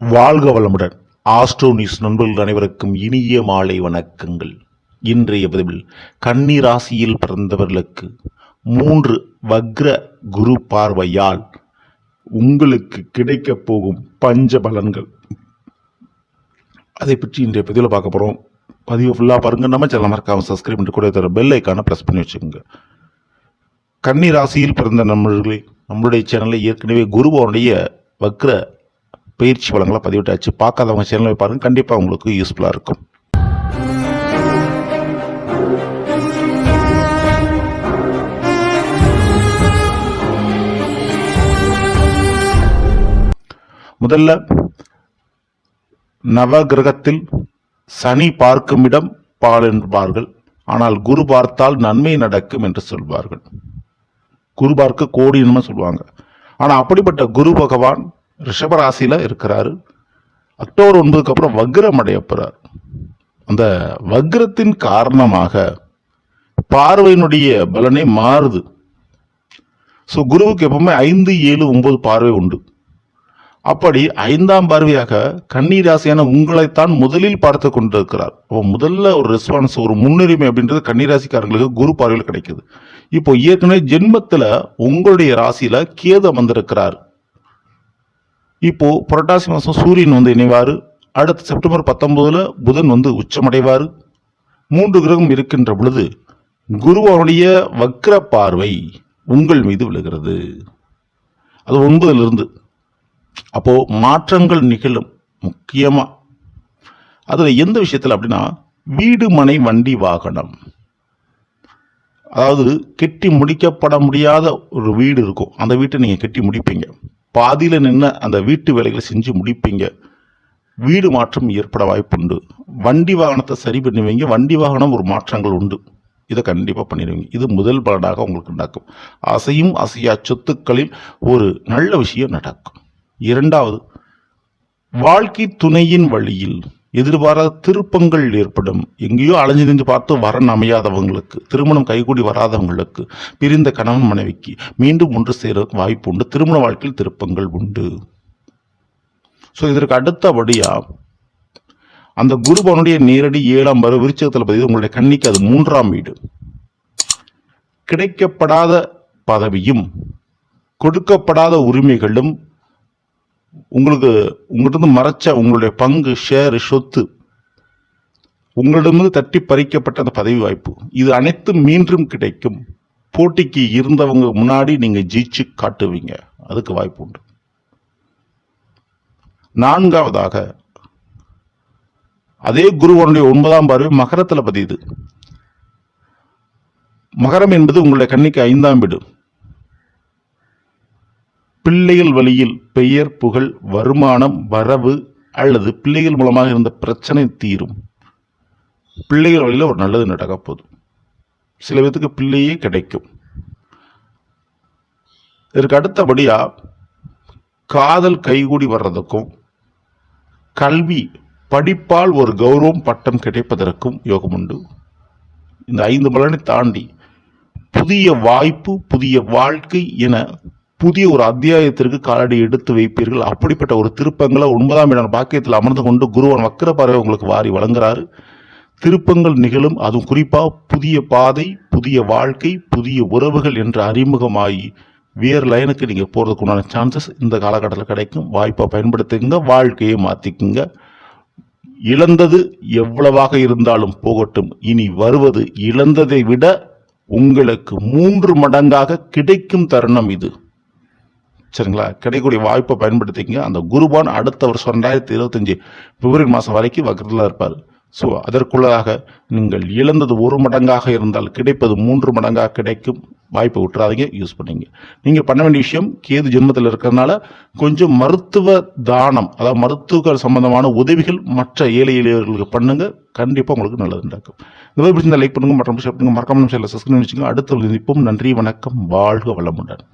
வாழ்க வளமுடன். Astro news நண்பர்கள் அனைவருக்கும் இனிய மாலை வணக்கங்கள். இன்றைய பதிவில் கன்னி ராசியில் பிறந்தவர்களுக்கு மூன்று வக்ர குரு பார்வையால் உங்களுக்கு கிடைக்கப் போகும் பஞ்ச பலன்கள். அதை பற்றி இன்றைய பதிவில் பார்க்க போகிறோம் பதிவு ஃபுல்லாக பாருங்கள் நம்ம சேனல் மறக்காம சப்ஸ்கிரைப் பண்ணி கூட தர பெல் ஐக்கானை ப்ரெஸ் பண்ணி வச்சுக்கோங்க. கன்னி ராசியில் பிறந்த நம்மளே நம்மளுடைய சேனலில் ஏற்கனவே குருவோனுடைய வக்ர பயிற்சி பலங்களை பதிவிட்டாச்சு. பார்க்காதவங்க சேனலை பாருங்கள் கண்டிப்பாக உங்களுக்கு யூஸ்ஃபுல்லாக இருக்கும். முதல்ல நவகிரகத்தில் சனி பார்க்கும் இடம் பால் என்பார்கள். ஆனால் குரு பார்த்தால் நன்மை நடக்கும் என்று சொல்வார்கள். குரு பார்க்க கோடி கோடின்னு சொல்லுவாங்க ஆனால் அப்படிப்பட்ட குரு பகவான் ரிஷபராசியில் இருக்கிறாரு. அக்டோபர் ஒன்பதுக்கு அப்புறம் வக்ரம் அடையப்படுறார் அந்த வக்ரத்தின் காரணமாக பார்வையினுடைய பலனை மாறுது. ஸோ குருவுக்கு எப்பவுமே ஐந்து ஏழு ஒன்பது பார்வை உண்டு. அப்படி ஐந்தாம் பார்வையாக கன்னி ராசியான உங்களைத்தான் முதலில் பார்த்து கொண்டிருக்கிறார். அப்போ முதல்ல ஒரு ரெஸ்பான்ஸ் ஒரு முன்னுரிமை அப்படின்றது கன்னி ராசிக்காரங்களுக்கு குரு பார்வையில் கிடைக்குது. இப்போ ஏற்கனவே ஜென்மத்தில் உங்களுடைய ராசியில் கேது அமர்ந்திருக்கிறார். இப்போ புரட்டாசி மாதம் சூரியன் வந்து இணைவார். அடுத்த செப்டம்பர் பத்தொன்பதுல புதன் வந்து உச்சமடைவார். மூன்று கிரகம் இருக்கின்ற பொழுது குருவனுடைய வக்ர பார்வை உங்கள் மீது விழுகிறது. அது ஒன்பதிலிருந்து. அப்போ மாற்றங்கள் நிகழும் முக்கியமா. அதுல எந்த விஷயத்தில் அப்படின்னா வீடு மனை வண்டி வாகனம். அதாவது கெட்டி முடிக்கப்பட முடியாத ஒரு வீடு இருக்கும். அந்த வீட்டை நீங்கள் கெட்டி முடிப்பீங்க. பாதியில் நின்று அந்த வீட்டு வேலைகளை செஞ்சு முடிப்பீங்க. வீடு மாற்றம் ஏற்பட வாய்ப்புண்டு. வண்டி வாகனத்தை சரி பண்ணுவீங்க. வண்டி வாகனம் ஒரு மாற்றங்கள் உண்டு. இதை கண்டிப்பாக பண்ணிடுவீங்க. இது முதல் பலனாக உங்களுக்கு நடக்கும். அசையும் அசையா சொத்துக்களில் ஒரு நல்ல விஷயம் நடக்கும். இரண்டாவது வாழ்க்கை துணையின் வழியில் எதிர்பாராத திருப்பங்கள் ஏற்படும். எங்கேயோ அலைஞ்சு நின்று பார்த்து வரன் அமையாதவங்களுக்கு திருமணம் கைகூடி வராதவங்களுக்கு பிரிந்த கணவன் மனைவிக்கு மீண்டும் ஒன்று சேர வாய்ப்பு உண்டு. திருமண வாழ்க்கையில் திருப்பங்கள் உண்டு. ஸோ இதற்கு அடுத்தபடியாக அந்த குருபவனுடைய நேரடி ஏழாம் வர விருச்சகத்தில் பதிவு உங்களுடைய கண்ணிக்கு அது மூன்றாம் வீடு. கிடைக்கப்படாத பதவியும் கொடுக்கப்படாத உரிமைகளும் உங்களுக்கு உங்கள்கிட்ட மறைச்ச உங்களுடைய பங்கு ஷேர் சொத்து உங்களிடமிருந்து தட்டி பறிக்கப்பட்ட அந்த பதவி வாய்ப்பு இது அனைத்தும் மீண்டும் கிடைக்கும். போட்டிக்கு இருந்தவங்க முன்னாடி நீங்க ஜெயிச்சு காட்டுவீங்க. அதுக்கு வாய்ப்பு உண்டு. நான்காவதாக அதே குருவனுடைய ஒன்பதாம் பார்வை மகரத்துல பதியுது. மகரம் என்பது உங்களுடைய கண்ணிக்கு ஐந்தாம் வீடு. பிள்ளைகள் வழியில் பெயர் புகழ் வருமானம் வரவு அல்லது பிள்ளைகள் மூலமாக இருந்த பிரச்சனை தீரும். பிள்ளைகள் வழியில் ஒரு நல்லது நடக்க போதும். சில பேத்துக்கு பிள்ளையே கிடைக்கும். இதற்கு அடுத்தபடியா காதல் கைகூடி வர்றதுக்கும் கல்வி படிப்பால் ஒரு கௌரவம் பட்டம் கிடைப்பதற்கும் யோகம் உண்டு. இந்த ஐந்து பலனை தாண்டி புதிய வாய்ப்பு புதிய வாழ்க்கை என புதிய ஒரு அத்தியாயத்திற்கு காலடி எடுத்து வைப்பீர்கள். அப்படிப்பட்ட ஒரு திருப்பங்களை ஒன்பதாம் இடம் பாக்கியத்தில் அமர்ந்து கொண்டு குருவன் வக்கர பார்வை உங்களுக்கு வாரி வழங்குறாரு. திருப்பங்கள் நிகழும். அதுவும் குறிப்பாக புதிய பாதை புதிய வாழ்க்கை புதிய உறவுகள் என்று அறிமுகமாகி வேறு லைனுக்கு நீங்கள் போகிறதுக்கு உண்டான சான்சஸ் இந்த காலகட்டத்தில் கிடைக்கும். வாய்ப்பை பயன்படுத்துங்க வாழ்க்கையை மாற்றிக்குங்க இழந்தது எவ்வளவாக இருந்தாலும் போகட்டும். இனி வருவது இழந்ததை விட உங்களுக்கு மூன்று மடங்காக கிடைக்கும் தருணம் இது. சரிங்களா கிடைக்கக்கூடிய வாய்ப்பை பயன்படுத்திங்க அந்த குருபான் அடுத்த வருஷம் ரெண்டாயிரத்தி இருபத்தஞ்சு பிப்ரவரி மாதம் வரைக்கும் வக்கரத்தில் இருப்பார். ஸோ அதற்குள்ளதாக நீங்கள் இழந்தது ஒரு மடங்காக இருந்தால் கிடைப்பது மூன்று மடங்காக கிடைக்கும். வாய்ப்பை விட்டுறாதீங்க யூஸ் பண்ணிங்க. நீங்கள் பண்ண வேண்டிய விஷயம் கேது ஜென்மத்தில் இருக்கிறதுனால கொஞ்சம் மருத்துவ தானம் அதாவது மருத்துவ சம்பந்தமான உதவிகள் மற்ற ஏழை எளியவர்களுக்கு பண்ணுங்க. கண்டிப்பாக உங்களுக்கு நல்லது நடக்கும். இந்த மாதிரி பிடிச்சிருந்தா லைக் பண்ணுங்க மற்றும் ஷேர் பண்ணுங்க மறக்காம சப்ஸ்கிரைப் வச்சுங்க அடுத்த சந்திப்போம். நன்றி வணக்கம் வாழ்க வளமுடன்.